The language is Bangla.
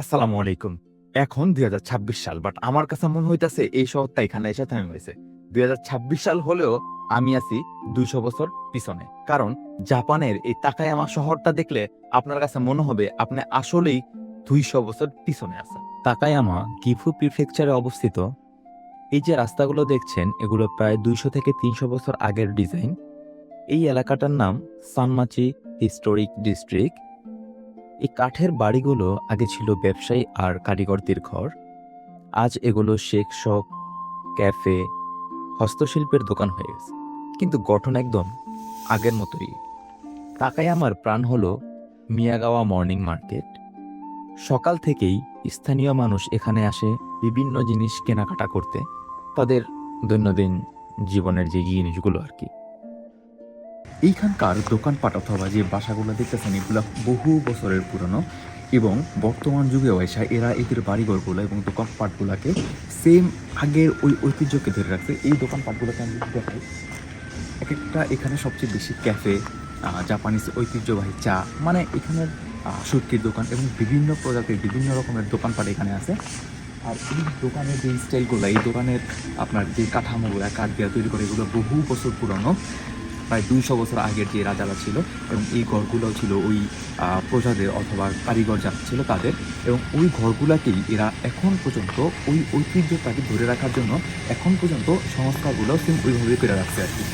আসসালামু আলাইকুম। এখন দুই হাজার ছাব্বিশ সাল বাট আমার কাছে মনে হইতাছে এই শহরটা এখানে এসে থেমে হয়েছে দুই সাল হলেও আমি আছি দুইশো বছর পিছনে। কারণ জাপানের এই তাকায়ামা শহরটা দেখলে আপনার কাছে মনে হবে আপনি আসলেই দুইশো বছর পিছনে আছেন। তাকায়ামা গিফু প্রিফেকচারে অবস্থিত। এই যে রাস্তাগুলো দেখছেন, এগুলো প্রায় দুইশো থেকে তিনশো বছর আগের ডিজাইন। এই এলাকাটার নাম সানমাচি হিস্টোরিক ডিস্ট্রিক্ট। এই কাঠের বাড়িগুলো আগে ছিল ব্যবসায়ী আর কারিগরদের ঘর। আজ এগুলো শেক শপ, ক্যাফে, হস্তশিল্পের দোকান হয়ে গেছে। কিন্তু গঠন একদম আগের মতোই। তাকাই আমার প্রাণ হলো মিয়াগাওয়া মর্নিং মার্কেট। সকাল থেকেই স্থানীয় মানুষ এখানে আসে বিভিন্ন জিনিস কেনাকাটা করতে, তাদের দৈনন্দিন জীবনের যে জিনিসগুলো আর কি। এইখানকার দোকানপাট অথবা যে বাসাগুলো দেখতেছেন, এগুলো বহু বছরের পুরনো এবং বর্তমান যুগেও এসে এরা এদের বাড়িঘরগুলো এবং দোকানপাটগুলোকে সেম আগের ওই ঐতিহ্যকে ধরে রাখছে। এই দোকানপাটগুলোকে আমি দেখাই এক একটা এখানে সবচেয়ে বেশি ক্যাফে জাপানিজ ঐতিহ্যবাহী চা মানে এখানের সুটকির দোকান এবং বিভিন্ন প্রজাতির বিভিন্ন রকমের দোকানপাট এখানে আছে। আর এই দোকানের যে স্টাইলগুলো এই দোকানের আপনার যে কাঠামোগুলো, কাঠ দিয়ে তৈরি করে, এগুলো বহু বছর পুরনো। প্রায় দুইশো বছর আগের যে রাজারা ছিল এবং এই ঘরগুলো ছিল ওই প্রজাদের অথবা কারিগর যারা ছিল তাদের এবং ওই ঘরগুলাকেই এরা এখন পর্যন্ত ওই ঐতিহ্যটাকে ধরে রাখার জন্য এখন পর্যন্ত সংস্কারগুলো কিন্তু ওইভাবে করে রাখছে আর কি।